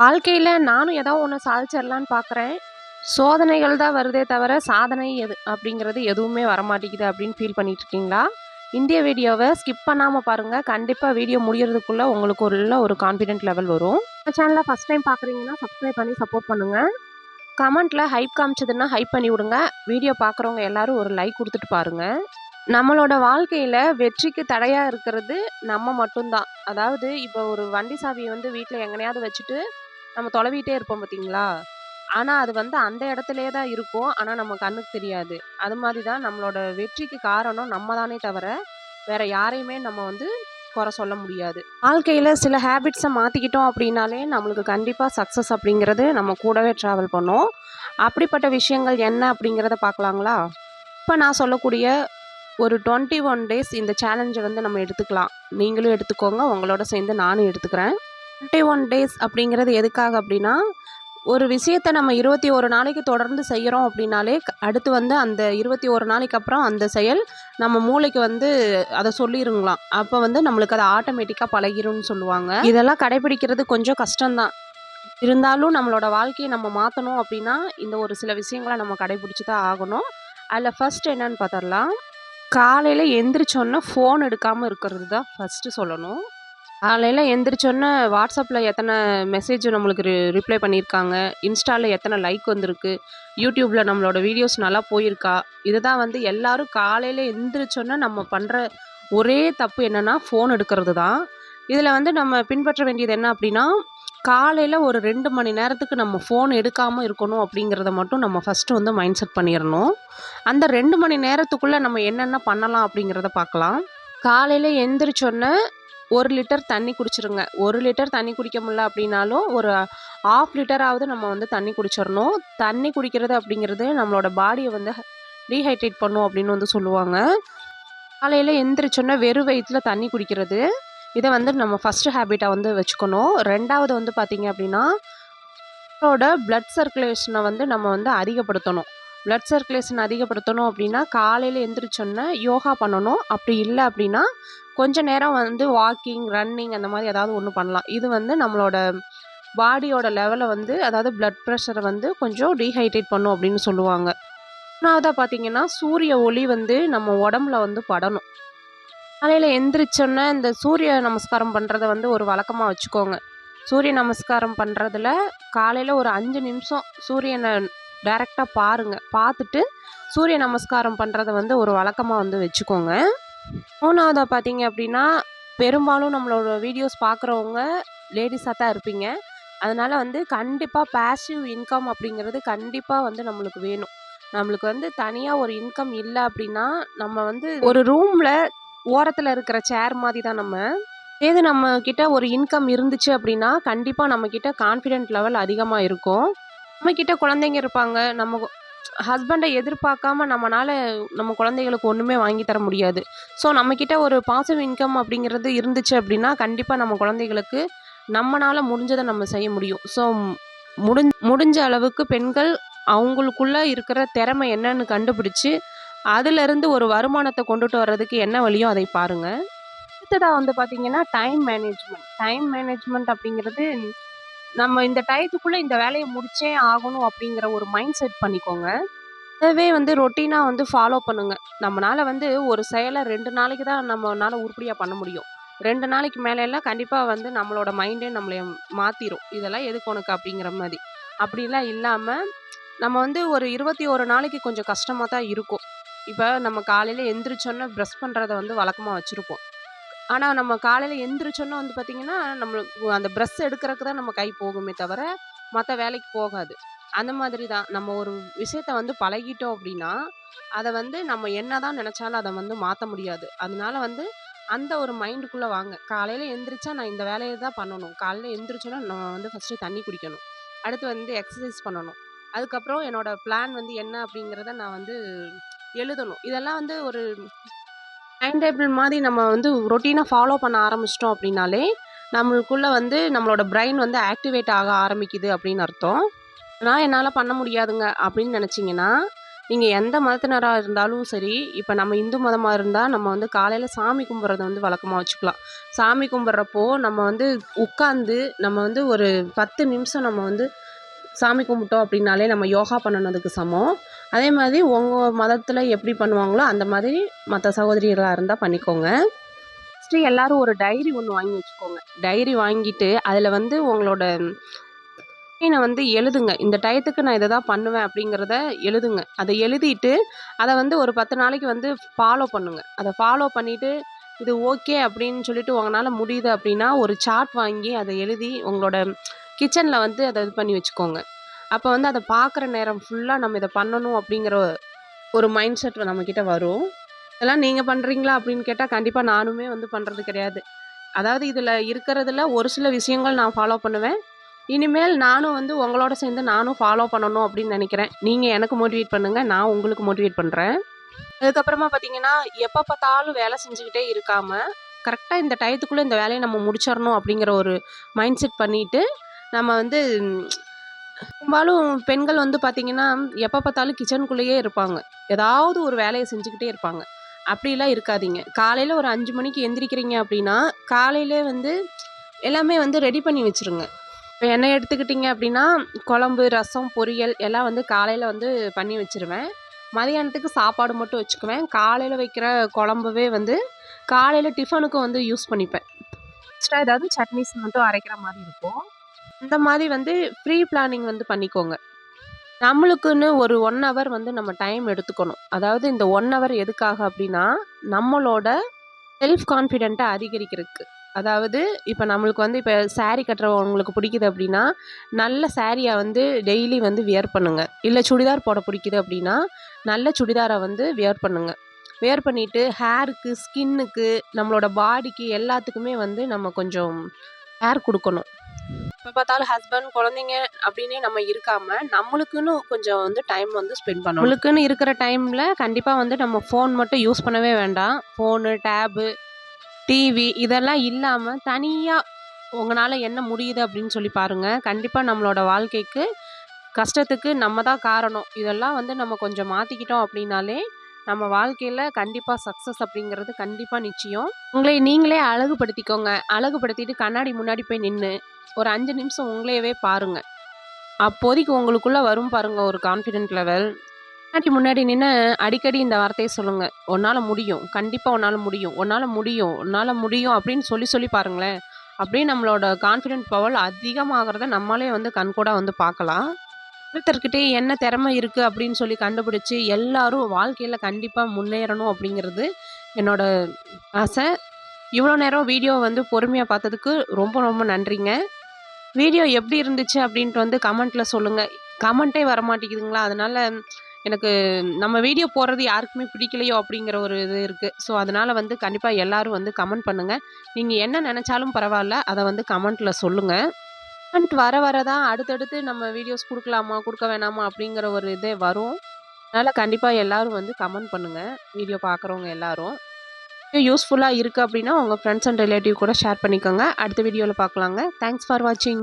வாழ்க்கையில் நானும் ஏதோ ஒன்று சாதிச்சிடலான்னு பார்க்குறேன் சோதனைகள் தான் வருதே தவிர சாதனை எது அப்படிங்கிறது எதுவுமே வரமாட்டேங்குது அப்படின்னு ஃபீல் பண்ணிட்டு இருக்கீங்களா இந்திய வீடியோவை ஸ்கிப் பண்ணாமல் பாருங்கள் கண்டிப்பாக வீடியோ முடியறதுக்குள்ளே உங்களுக்கு ஒரு நல்ல ஒரு கான்ஃபிடென்ட் லெவல் வரும். இந்த சேனலை ஃபஸ்ட் டைம் பார்க்குறீங்கன்னா சப்ஸ்கிரைப் பண்ணி சப்போர்ட் பண்ணுங்கள் கமெண்ட்டில் ஹைப் காமிச்சதுன்னா ஹைப் பண்ணி விடுங்க. வீடியோ பார்க்குறவங்க எல்லாரும் ஒரு லைக் கொடுத்துட்டு பாருங்கள் நம்மளோட வாழ்க்கையில் வெற்றிக்கு தடையாக இருக்கிறது நம்ம மட்டும்தான். அதாவது இப்போ ஒரு வண்டி சாவியை வந்து வீட்டில் எங்கனையாவது வச்சுட்டு நம்ம தொலைவிட்டே இருப்போம் பார்த்தீங்களா? ஆனால் அது வந்து அந்த இடத்துலயே தான் இருக்கும். ஆனால் நம்ம கண்ணுக்கு தெரியாது. அது மாதிரி தான் நம்மளோட வெற்றிக்கு காரணம் நம்ம தானே தவிர வேற யாரையுமே நம்ம வந்து குறை சொல்ல முடியாது. வாழ்க்கையில் சில ஹேபிட்ஸை மாற்றிக்கிட்டோம் அப்படின்னாலே நம்மளுக்கு கண்டிப்பாக சக்ஸஸ் அப்படிங்கிறது நம்ம கூடவே ட்ராவல் பண்ணோம். அப்படிப்பட்ட விஷயங்கள் என்ன அப்படிங்கிறத பார்க்கலாங்களா? இப்போ நான் சொல்லக்கூடிய ஒரு டுவெண்ட்டி ஒன் டேஸ் இந்த சேலஞ்சை வந்து நம்ம எடுத்துக்கலாம். நீங்களும் எடுத்துக்கோங்க. உங்களோட சேர்ந்து நானும் எடுத்துக்கிறேன். டுவெண்ட்டி ஒன் டேஸ் அப்படிங்கிறது எதுக்காக அப்படின்னா ஒரு விஷயத்தை நம்ம இருபத்தி ஒரு நாளைக்கு தொடர்ந்து செய்கிறோம் அப்படின்னாலே அடுத்து வந்து அந்த இருபத்தி ஒரு நாளைக்கு அப்புறம் அந்த செயல் நம்ம மூளைக்கு வந்து அதை சொல்லிருங்களாம். அப்போ வந்து நம்மளுக்கு அதை ஆட்டோமேட்டிக்காக பழகிரும்னு சொல்லுவாங்க. இதெல்லாம் கடைபிடிக்கிறது கொஞ்சம் கஷ்டம்தான். இருந்தாலும் நம்மளோட வாழ்க்கையை நம்ம மாற்றணும் அப்படின்னா இந்த ஒரு சில விஷயங்களை நம்ம கடைபிடிச்சி தான் ஆகணும். அதில் ஃபஸ்ட் என்னன்னு பார்த்தரலாம் காலையில் எந்திரிச்சோன்னே ஃபோன் எடுக்காமல் இருக்கிறது தான் ஃபஸ்ட்டு சொல்லணும். காலையில் எந்திரிச்சோன்னே வாட்ஸ்அப்பில் எத்தனை மெசேஜ் நம்மளுக்கு ரி ரிப்ளை பண்ணியிருக்காங்க இன்ஸ்டாவில் எத்தனை லைக் வந்திருக்கு யூடியூப்பில் நம்மளோட வீடியோஸ் நல்லா போயிருக்கா இதுதான் வந்து எல்லோரும் காலையில் எந்திரிச்சோன்னே நம்ம பண்ணுற ஒரே தப்பு என்னென்னா ஃபோன் எடுக்கிறது தான். இதில் வந்து நம்ம பின்பற்ற வேண்டியது என்ன அப்படின்னா காலையில் ஒரு ரெண்டு மணி நேரத்துக்கு நம்ம ஃபோன் எடுக்காமல் இருக்கணும் அப்படிங்கிறத மட்டும் நம்ம ஃபஸ்ட்டு வந்து மைண்ட் செட் பண்ணிடணும் அந்த ரெண்டு மணி நேரத்துக்குள்ளே நம்ம என்னென்ன பண்ணலாம் அப்படிங்கிறத பார்க்கலாம். காலையில் எந்திரிச்சோன்னே ஒரு லிட்டர் தண்ணி குடிச்சிருங்க. ஒரு லிட்டர் தண்ணி குடிக்க முடியல அப்படின்னாலும் ஒரு ஆஃப் லிட்டராவது நம்ம வந்து தண்ணி குடிச்சிடணும். தண்ணி குடிக்கிறது அப்படிங்கிறது நம்மளோட பாடியை வந்து ரீஹைட்ரேட் பண்ணும் அப்படின்னு வந்து சொல்லுவாங்க. காலையில் எந்திரிச்சோன்னா வெறும் வயிற்றில் தண்ணி குடிக்கிறது. இதை வந்து நம்ம ஃபஸ்ட்டு ஹேபிட்டாக வந்து வச்சுக்கணும். ரெண்டாவது வந்து பார்த்திங்க அப்படின்னா நம்மளோட ப்ளட் சர்க்குலேஷனை வந்து நம்ம வந்து அதிகப்படுத்தணும். பிளட் சர்க்குலேஷன் அதிகப்படுத்தணும் அப்படின்னா காலையில் எந்திரிச்சோன்னே யோகா பண்ணணும். அப்படி இல்லை அப்படின்னா கொஞ்ச நேரம் வந்து வாக்கிங் ரன்னிங் அந்த மாதிரி ஏதாவது ஒன்று பண்ணலாம். இது வந்து நம்மளோட பாடியோட லெவலை வந்து அதாவது பிளட் ப்ரெஷரை வந்து கொஞ்சம் டீஹைட்ரேட் பண்ணும் அப்படின்னு சொல்லுவாங்க. மூணாவதாக பார்த்தீங்கன்னா சூரிய ஒளி வந்து நம்ம உடம்புல வந்து படணும். காலையில் எந்திரிச்சோன்னே இந்த சூரிய நமஸ்காரம் பண்ணுறத வந்து ஒரு வழக்கமாக வச்சுக்கோங்க. சூரிய நமஸ்காரம் பண்ணுறதுல காலையில் ஒரு அஞ்சு நிமிஷம் சூரியனை டைரெக்டாக பாருங்கள் பார்த்துட்டு சூரிய நமஸ்காரம் பண்ணுறத வந்து ஒரு வழக்கமாக வந்து வச்சுக்கோங்க. மூணாவதாக பார்த்தீங்க அப்படின்னா பெரும்பாலும் நம்மளோட வீடியோஸ் பார்க்குறவங்க லேடிஸாக தான் இருப்பீங்க. அதனால் வந்து கண்டிப்பாக பேசிவ் இன்கம் அப்படிங்கிறது கண்டிப்பாக வந்து நம்மளுக்கு வேணும். நம்மளுக்கு வந்து தனியாக ஒரு இன்கம் இல்லை அப்படின்னா நம்ம வந்து ஒரு ரூமில் ஓரத்தில் இருக்கிற சேர் மாதிரி தான் நம்ம. ஏது நம்ம கிட்ட ஒரு இன்கம் இருந்துச்சு அப்படின்னா கண்டிப்பாக நம்மக்கிட்ட கான்ஃபிடென்ட் லெவல் அதிகமாக இருக்கும். நம்ம கிட்ட குழந்தைங்க இருப்பாங்க. நம்ம ஹஸ்பண்டை எதிர்பார்க்காம நம்மனால நம்ம குழந்தைகளுக்கு ஒன்றுமே வாங்கி தர முடியாது. ஸோ நம்மக்கிட்ட ஒரு பாசிவ் இன்கம் அப்படிங்கிறது இருந்துச்சு அப்படின்னா கண்டிப்பாக நம்ம குழந்தைகளுக்கு நம்மனால முடிஞ்சதை நம்ம செய்ய முடியும். ஸோ முடிஞ் முடிஞ்ச அளவுக்கு பெண்கள் அவங்களுக்குள்ள இருக்கிற திறமை என்னன்னு கண்டுபிடிச்சு அதுலேருந்து ஒரு வருமானத்தை கொண்டுட்டு வர்றதுக்கு என்ன வழியோ அதை பாருங்க. அடுத்ததாக வந்து பார்த்தீங்கன்னா டைம் மேனேஜ்மெண்ட் டைம் மேனேஜ்மெண்ட் அப்படிங்கிறது நம்ம இந்த டயத்துக்குள்ளே இந்த வேலையை முடிச்சே ஆகணும் அப்படிங்கிற ஒரு மைண்ட் செட் பண்ணிக்கோங்க. அதவே வந்து ரொட்டீனாக வந்து ஃபாலோ பண்ணுங்க. நம்மனால வந்து ஒரு செயலை ரெண்டு நாளைக்கு தான் நம்மளால் உருப்படியாக பண்ண முடியும். ரெண்டு நாளைக்கு மேலே எல்லாம் கண்டிப்பாக வந்து நம்மளோட மைண்டே நம்மளை மாற்றிடும் இதெல்லாம் எதுக்கு உனக்கு அப்படிங்கிற மாதிரி. அப்படிலாம் இல்லாமல் நம்ம வந்து ஒரு இருபத்தி ஒரு நாளைக்கு கொஞ்சம் கஷ்டமாக தான் இருக்கும். இப்போ நம்ம காலையில் எந்திரிச்சோன்னே ப்ரெஷ் பண்ணுறத வந்து வழக்கமாக வச்சுருப்போம். ஆனால் நம்ம காலையில் எந்திரிச்சோன்னா வந்து பார்த்திங்கன்னா நம்மளுக்கு அந்த ப்ரெஷ் எடுக்கிறதுக்கு தான் நம்ம கை போகுமே தவிர மற்ற வேலைக்கு போகாது. அந்த மாதிரி தான். நம்ம ஒரு விஷயத்த வந்து பழகிட்டோம் அப்படின்னா அதை வந்து நம்ம என்ன தான் நினச்சாலும் அதை வந்து மாற்ற முடியாது. அதனால வந்து அந்த ஒரு மைண்டுக்குள்ளே வாங்க. காலையில் எந்திரிச்சா நான் இந்த வேலையை தான் பண்ணணும். காலையில் எந்திரிச்சோன்னா நான் வந்து ஃபஸ்ட்டு தண்ணி குடிக்கணும். அடுத்து வந்து எக்ஸசைஸ் பண்ணணும். அதுக்கப்புறம் என்னோடய பிளான் வந்து என்ன அப்படிங்கிறத நான் வந்து எழுதணும். இதெல்லாம் வந்து ஒரு டைம் டேபிள் மாதிரி நம்ம வந்து ரொட்டீனாக ஃபாலோ பண்ண ஆரம்பிச்சிட்டோம் அப்படின்னாலே நம்மளுக்குள்ளே வந்து நம்மளோட பிரெயின் வந்து ஆக்டிவேட் ஆக ஆரம்பிக்குது அப்படின்னு அர்த்தம். நான் என்னால் பண்ண முடியாதுங்க அப்படின்னு நினச்சிங்கன்னா நீங்கள் எந்த மதத்தினராக இருந்தாலும் சரி இப்போ நம்ம இந்து மதமாக இருந்தால் நம்ம வந்து காலையில் சாமி கும்பிட்றத வந்து வழக்கமாக வச்சுக்கலாம். சாமி கும்பிட்றப்போ நம்ம வந்து உட்காந்து நம்ம வந்து ஒரு பத்து நிமிஷம் நம்ம வந்து சாமி கும்பிட்டோம் அப்படின்னாலே நம்ம யோகா பண்ணினதுக்கு சமம். அதே மாதிரி உங்கள் மதத்தில் எப்படி பண்ணுவாங்களோ அந்த மாதிரி மற்ற சகோதரிகளாக இருந்தால் பண்ணிக்கோங்க. ஃபஸ்ட்டு எல்லோரும் ஒரு டைரி ஒன்று வாங்கி வச்சுக்கோங்க. டைரி வாங்கிட்டு அதில் வந்து உங்களோட ரொட்டீனை வந்து எழுதுங்க. இந்த டயத்துக்கு நான் இதை தான் பண்ணுவேன் அப்படிங்கிறத எழுதுங்க. அதை எழுதிட்டு அதை வந்து ஒரு பத்து நாளைக்கு வந்து ஃபாலோ பண்ணுங்கள் அதை ஃபாலோ பண்ணிவிட்டு இது ஓகே அப்படின்னு சொல்லிட்டு உங்களால் முடியுது அப்படின்னா ஒரு சார்ட் வாங்கி அதை எழுதி உங்களோட கிச்சனில் வந்து அதை இது பண்ணி வச்சுக்கோங்க. அப்போ வந்து அதை பார்க்குற நேரம் ஃபுல்லாக நம்ம இதை பண்ணணும் அப்படிங்கிற ஒரு மைண்ட் செட் நம்மக்கிட்ட வரும். இதெல்லாம் நீங்கள் பண்ணுறீங்களா அப்படின்னு கேட்டால் கண்டிப்பாக நானுமே வந்து பண்ணுறது கிடையாது. அதாவது இதில் இருக்கிறதுல ஒரு சில விஷயங்கள் நான் ஃபாலோ பண்ணுவேன். இனிமேல் நானும் வந்து உங்களோட சேர்ந்து நானும் ஃபாலோ பண்ணணும் அப்படின்னு நினைக்கிறேன். நீங்கள் எனக்கு மோட்டிவேட் பண்ணுங்கள் நான் உங்களுக்கு மோட்டிவேட் பண்ணுறேன் அதுக்கப்புறமா பார்த்தீங்கன்னா எப்போ பார்த்தாலும் வேலை செஞ்சுக்கிட்டே இருக்காமல் கரெக்டாக இந்த டயத்துக்குள்ளே இந்த வேலையை நம்ம முடிச்சிடணும் அப்படிங்கிற ஒரு மைண்ட் செட் பண்ணிவிட்டு நம்ம வந்து பெரும்பாலும் பெண்கள் வந்து பார்த்திங்கன்னா எப்போ பார்த்தாலும் கிச்சனுக்குள்ளேயே இருப்பாங்க. ஏதாவது ஒரு வேலையை செஞ்சுக்கிட்டே இருப்பாங்க. அப்படிலாம் இருக்காதீங்க. காலையில் ஒரு அஞ்சு மணிக்கு எந்திரிக்கிறீங்க அப்படின்னா காலையிலே வந்து எல்லாமே வந்து ரெடி பண்ணி வச்சுருங்க. இப்போ என்ன எடுத்துக்கிட்டிங்க அப்படின்னா குழம்பு ரசம் பொரியல் எல்லாம் வந்து காலையில் வந்து பண்ணி வச்சுருவேன். மதியானத்துக்கு சாப்பாடு மட்டும் வச்சுக்குவேன். காலையில் வைக்கிற குழம்புவே வந்து காலையில் டிஃபனுக்கும் வந்து யூஸ் பண்ணிப்பேன். எக்ஸ்ட்ரா ஏதாவது சட்னிஸ் மட்டும் அரைக்கிற மாதிரி இருக்கும். இந்த மாதிரி வந்து ப்ரீ பிளானிங் வந்து பண்ணிக்கோங்க. நம்மளுக்குன்னு ஒரு ஒன் ஹவர் வந்து நம்ம டைம் எடுத்துக்கணும். அதாவது இந்த ஒன் ஹவர் எதுக்காக அப்படின்னா நம்மளோட செல்ஃப் கான்ஃபிடென்ட்டை அதிகரிக்கிறதுக்கு. அதாவது இப்போ நம்மளுக்கு வந்து இப்போ சாரீ கட்டுறவங்களுக்கு பிடிக்குது அப்படின்னா நல்ல சாரியை வந்து டெய்லி வந்து வியர் பண்ணுங்கள் இல்லை சுடிதார் போட பிடிக்குது அப்படின்னா நல்ல சுடிதாரை வந்து வியர் பண்ணுங்கள் வியர் பண்ணிவிட்டு ஹேருக்கு ஸ்கின்னுக்கு நம்மளோட பாடிக்கு எல்லாத்துக்குமே வந்து நம்ம கொஞ்சம் ஹேர் கொடுக்கணும். எப்போ பார்த்தாலும் ஹஸ்பண்ட் குழந்தைங்க அப்படின்னே நம்ம இருக்காம நம்மளுக்குன்னு கொஞ்சம் வந்து டைம் வந்து ஸ்பெண்ட் பண்ணணும். நம்மளுக்குன்னு இருக்கிற டைமில் கண்டிப்பாக வந்து நம்ம ஃபோன் மட்டும் யூஸ் பண்ணவே வேண்டாம். ஃபோனு டேபு டிவி இதெல்லாம் இல்லாமல் தனியாக உங்களால் என்ன முடியுது அப்படின்னு சொல்லி பாருங்கள் கண்டிப்பாக நம்மளோட வாழ்க்கைக்கு கஷ்டத்துக்கு நம்ம தான் காரணம். இதெல்லாம் வந்து நம்ம கொஞ்சம் மாற்றிக்கிட்டோம் அப்படின்னாலே நம்ம வாழ்க்கையில் கண்டிப்பாக சக்ஸஸ் அப்படிங்கிறது கண்டிப்பாக நிச்சயம். உங்களை நீங்களே அழகுபடுத்திக்கோங்க. அழகுபடுத்திட்டு கண்ணாடி முன்னாடி போய் நின்று ஒரு அஞ்சு நிமிஷம் உங்களையவே பாருங்கள் அப்போதைக்கு உங்களுக்குள்ளே வரும் பாருங்கள் ஒரு கான்ஃபிடென்ட் லெவல் கண்ணாடி முன்னாடி நின்று அடிக்கடி இந்த வார்த்தையை சொல்லுங்கள் உன்னால் முடியும். கண்டிப்பாக உன்னால் முடியும். உன்னால் முடியும். உன்னால் முடியும். அப்படின்னு சொல்லி சொல்லி பாருங்களேன். அப்படியே நம்மளோட கான்ஃபிடென்ட் பவர் அதிகமாகிறத நம்மளே வந்து கண்கூடாக வந்து பார்க்கலாம். ஒருத்தர்கிட்டே என்ன திறமை இருக்குது அப்படின்னு சொல்லி கண்டுபிடிச்சி எல்லாரும் வாழ்க்கையில் கண்டிப்பாக முன்னேறணும் அப்படிங்கிறது என்னோட ஆசை. இவ்வளோ நேரம் வீடியோ வந்து பொறுமையாக பார்த்ததுக்கு ரொம்ப ரொம்ப நன்றிங்க. வீடியோ எப்படி இருந்துச்சு அப்படின்ட்டு வந்து கமெண்ட்டில் சொல்லுங்கள் கமெண்ட்டே வர மாட்டேங்குதுங்களா அதனால் எனக்கு நம்ம வீடியோ போடுறது யாருக்குமே பிடிக்கலையோ அப்படிங்கிற ஒரு இது இருக்குது ஸோ அதனால் வந்து கண்டிப்பாக எல்லோரும் வந்து கமெண்ட் பண்ணுங்கள் நீங்கள் என்ன நினச்சாலும் பரவாயில்ல. அதை வந்து கமெண்ட்டில் சொல்லுங்கள் கமெண்ட் வர வர தான் அடுத்தடுத்து நம்ம வீடியோஸ் கொடுக்கலாமா கொடுக்க வேணாமா அப்படிங்கிற ஒரு இதே வரும். அதனால் கண்டிப்பாக எல்லோரும் வந்து கமெண்ட் பண்ணுங்கள் வீடியோ பார்க்குறவங்க எல்லோரும். யூஸ்ஃபுல்லாக இருக்குது அப்படின்னா உங்கள் ஃப்ரெண்ட்ஸ் அண்ட் ரிலேட்டிவ் கூட ஷேர் பண்ணிக்கோங்க. அடுத்த வீடியோவில் பார்க்கலாங்க தேங்க்ஸ் ஃபார் வாட்சிங்